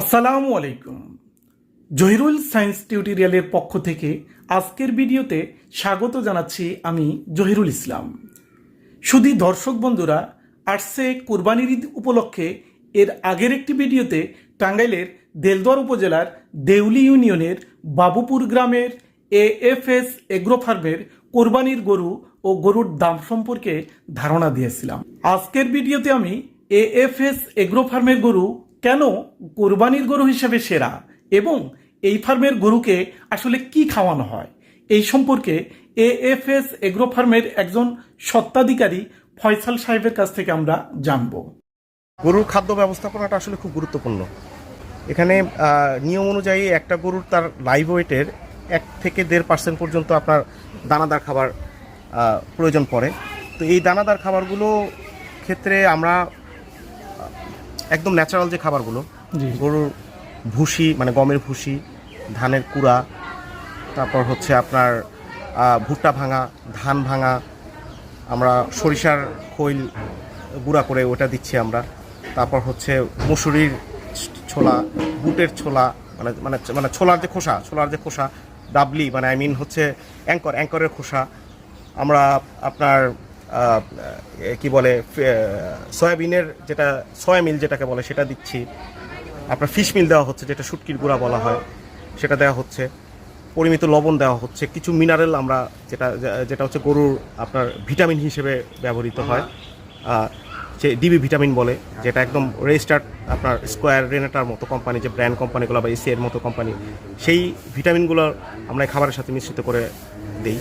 আসসালামু আলাইকুম। জহিরুল সায়েন্স টিউটোরিয়ালের পক্ষ থেকে আজকের ভিডিওতে স্বাগত জানাচ্ছি আমি জহিরুল ইসলাম। শুধু দর্শক বন্ধুরা আসছে কোরবানির ঈদ উপলক্ষে এর আগের একটি ভিডিওতে টাঙ্গাইলের দেলদুয়ার উপজেলার দেউলি ইউনিয়নের বাবুপুর গ্রামের এ এএফএস এগ্রো ফার্মের কোরবানির গরু ও গরুর দাম সম্পর্কে ধারণা দিয়েছিলাম। আজকের ভিডিওতে আমি এএফএস এগ্রো ফার্মের গরু কেন কোরবানির গরু হিসেবে সেরা? এবং এই ফার্মের গরুকে আসলে কি খাওয়ানো হয়? এই সম্পর্কে এএফএস এগ্রো ফার্মের একজন সত্ত্বাধিকারী ফয়সাল সাহেবের কাছ থেকে আমরা জানব। গরুর খাদ্য ব্যবস্থাপনাটা আসলে খুব গুরুত্বপূর্ণ। এখানে নিয়ম অনুযায়ী একটা গরুর তার লাইভ ওয়েটের এক থেকে দেড় পার্সেন্ট পর্যন্ত আপনার দানাদার খাবার প্রয়োজন পড়ে। তো এই দানাদার খাবারগুলো ক্ষেত্রে আমরা একদম ন্যাচারাল যে খাবারগুলো গরুর ভুসি মানে গমের ভুসি ধানের কুড়া তারপর হচ্ছে আপনার ভুট্টা ভাঙা ধান ভাঙা আমরা সরিষার খৈল গুঁড়া করে ওটা দিচ্ছি আমরা। তারপর হচ্ছে মুসুরির ছোলা বুটের ছোলা মানে মানে মানে ছোলার যে খোসা ছোলার যে খোসা ডাবলি মানে আই মিন হচ্ছে অ্যাঙ্কর অ্যাঙ্করের খোসা। আমরা আপনার কি বলে সয়াবিনের যেটা, সয়া মিল যেটাকে বলে, সেটা দিচ্ছি। আপনার ফিশ মিল দেওয়া হচ্ছে, যেটা শুটকির গুঁড়া বলা হয়, সেটা দেওয়া হচ্ছে। পরিমিত লবণ দেওয়া হচ্ছে। কিছু মিনারেল আমরা যেটা যেটা হচ্ছে গরুর আপনার ভিটামিন হিসেবে ব্যবহৃত হয়। যে ডিবি ভিটামিন বলে, যেটা একদম রেজিস্টার্ড আপনার স্কোয়ার রেনেটার মতো কোম্পানি যে ব্র্যান্ড কোম্পানিগুলো বা এসি এর মতো কোম্পানি সেই ভিটামিনগুলো আমরা খাবারের সাথে মিশ্রিত করে দিই।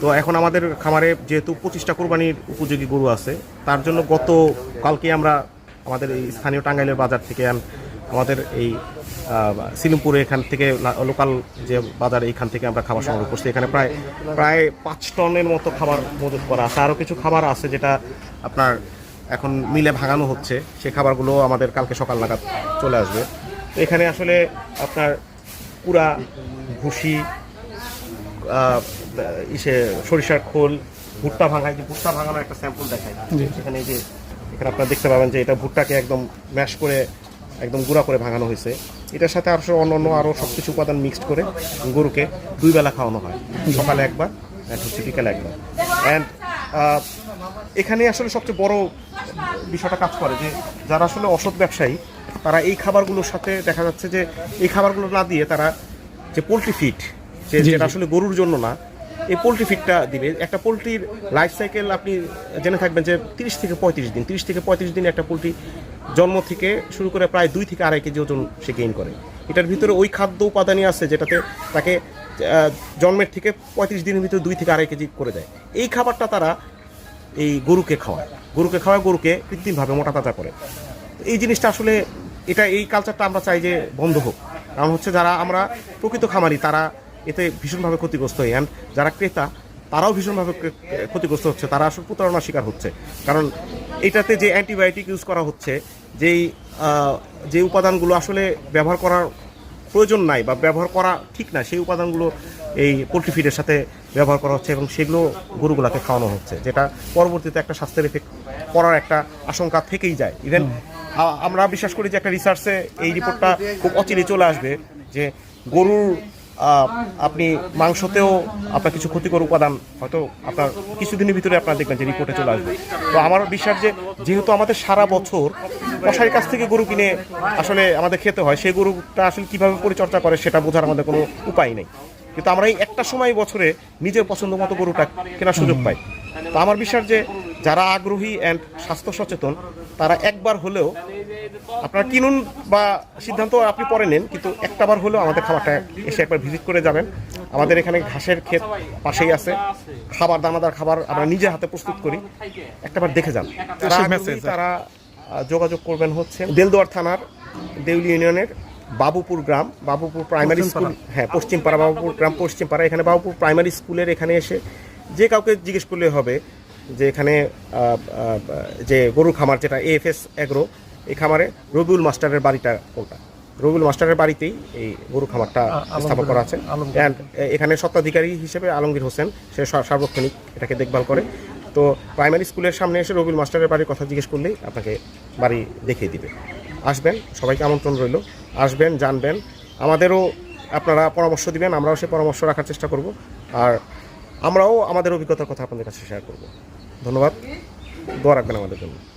তো এখন আমাদের খামারে যেহেতু পঁচিশটা কোরবানির উপযোগী গরু আছে, তার জন্য গত কালকে আমরা আমাদের এই স্থানীয় টাঙ্গাইলের বাজার থেকে আমাদের এই সিলিমপুরে এখান থেকে লোকাল যে বাজার এইখান থেকে আমরা খাবার সংগ্রহ করছি। এখানে প্রায় প্রায় পাঁচ টনের মতো খাবার মজুত করা আছে। আরও কিছু খাবার আছে যেটা আপনার এখন মিলে ভাঙানো হচ্ছে। সেই খাবারগুলো আমাদের কালকে সকাল নাগাদ চলে আসবে। তো এখানে আসলে আপনার পুরা ভুসি ইসে সরিষার খোল ভুট্টা ভাঙায় যে ভুট্টা ভাঙানোর একটা স্যাম্পল দেখায়। সেখানে যে এখানে আপনারা দেখতে পাবেন যে এটা ভুট্টাকে একদম ম্যাশ করে একদম গুঁড়া করে ভাঙানো হয়েছে। এটার সাথে আরও অন্য অন্য আরও সব কিছু উপাদান মিক্সড করে গরুকে দুই বেলা খাওয়ানো হয়। সকালে একবার আর হচ্ছে বিকালে একবার। অ্যান্ড এখানে আসলে সবচেয়ে বড় বিষয়টা কাজ করে যে যারা আসলে অসৎ ব্যবসায়ী তারা এই খাবারগুলোর সাথে দেখা যাচ্ছে যে এই খাবারগুলো না দিয়ে তারা যে পোলট্রি ফিড যে যেটা আসলে গরুর জন্য না এই পোলট্রি ফিডটা দিবে। একটা পোলট্রির লাইফ সাইকেল আপনি জেনে থাকবেন যে তিরিশ থেকে পঁয়ত্রিশ দিন। তিরিশ থেকে পঁয়ত্রিশ দিন একটা পোলট্রি জন্ম থেকে শুরু করে প্রায় দুই থেকে আড়াই কেজি ওজন সে গেইন করে। এটার ভিতরে ওই খাদ্য উপাদানই আছে যেটাতে তাকে জন্মের থেকে পঁয়ত্রিশ দিনের ভিতরে দুই থেকে আড়াই কেজি করে দেয়। এই খাবারটা তারা এই গরুকে খাওয়ায়। গরুকে খাওয়ায়, গরুকে কৃত্রিমভাবে মোটা তাজা করে। এই জিনিসটা আসলে এটা, এই কালচারটা আমরা চাই যে বন্ধ হোক। কারণ হচ্ছে যারা আমরা প্রকৃত খামারি, তারা এতে ভীষণভাবে ক্ষতিগ্রস্ত হয় অ্যান্ড যারা ক্রেতা, তারাও ভীষণভাবে ক্ষতিগ্রস্ত হচ্ছে, তারা আসলে প্রতারণার শিকার হচ্ছে। কারণ এটাতে যে অ্যান্টিবায়োটিক ইউজ করা হচ্ছে, যেই যে উপাদানগুলো আসলে ব্যবহার করার প্রয়োজন নাই বা ব্যবহার করা ঠিক না, সেই উপাদানগুলো এই পোলট্রি ফিডের সাথে ব্যবহার করা হচ্ছে এবং সেগুলো গরুগুলাকে খাওয়ানো হচ্ছে, যেটা পরবর্তীতে একটা স্বাস্থ্যের এফেক্ট পড়ার একটা আশঙ্কা থেকেই যায়। ইভেন আমরা বিশ্বাস করি যে একটা রিসার্চে এই রিপোর্টটা খুব অচিরে চলে আসবে যে গরুর আপনি মাংসতেও আপনার কিছু ক্ষতিকর উপাদান হয়তো আপনার কিছুদিনের ভিতরে আপনার দেখবেন যে রিপোর্টে চলে আসবে। তো আমার বিশ্বাস যে যেহেতু আমাদের সারা বছর কষাইয়ের কাছ থেকে গরু কিনে আসলে আমাদের খেতে হয়, সেই গরুটা আসলে কীভাবে পরিচর্যা করে সেটা বোঝার আমাদের কোনো উপায় নেই। কিন্তু আমরা এই একটা সময় বছরে নিজের পছন্দ মতো গরুটা কেনার সুযোগ পাই। তো আমার বিশ্বাস যে যারা আগ্রহী অ্যান্ড স্বাস্থ্য সচেতন তারা একবার হলেও আপনারা কিনুন বা সিদ্ধান্ত আপনি পরে নেন কিন্তু একটাবার হলেও আমাদের খাবারটা এসে একবার ভিজিট করে যাবেন। আমাদের এখানে ঘাসের ক্ষেত পাশেই আছে। খাবার দানাদার খাবার আমরা নিজে হাতে প্রস্তুত করি। একটাবার দেখে যান। তারা যোগাযোগ করবেন হচ্ছে দেলদুয়ার থানার দেউলি ইউনিয়নের বাবুপুর গ্রাম বাবুপুর প্রাইমারি স্কুল হ্যাঁ পশ্চিমপাড়া বাবুপুর গ্রাম পশ্চিমপাড়া। এখানে বাবুপুর প্রাইমারি স্কুলের এখানে এসে যে কাউকে জিজ্ঞেস করলে হবে যে এখানে যে গরুর খামার যেটা এএফএস এগ্রো এই খামারে রবিউল মাস্টারের বাড়িটা কোনটা? রবিউল মাস্টারের বাড়িতেই এই গরু খামারটা স্থাপন করা আছে। অ্যান্ড এখানে স্বত্বাধিকারী হিসেবে আলমগীর হোসেন সা- সার্বক্ষণিক এটাকে দেখভাল করে। তো প্রাইমারি স্কুলের সামনে এসে রবিউল মাস্টারের বাড়ির কথা জিজ্ঞেস করলেই আপনাকে বাড়ি দেখিয়ে দিবে। আসবেন সবাইকে আমন্ত্রণ রইল। আসবেন জানবেন। আমাদেরও আপনারা পরামর্শ দিবেন আমরাও সে পরামর্শ রাখার চেষ্টা করব। আর আমরাও আমাদের অভিজ্ঞতার কথা আপনাদের কাছে শেয়ার করব। ধন্যবাদ। দোয়া রাখবেন আমাদের জন্য।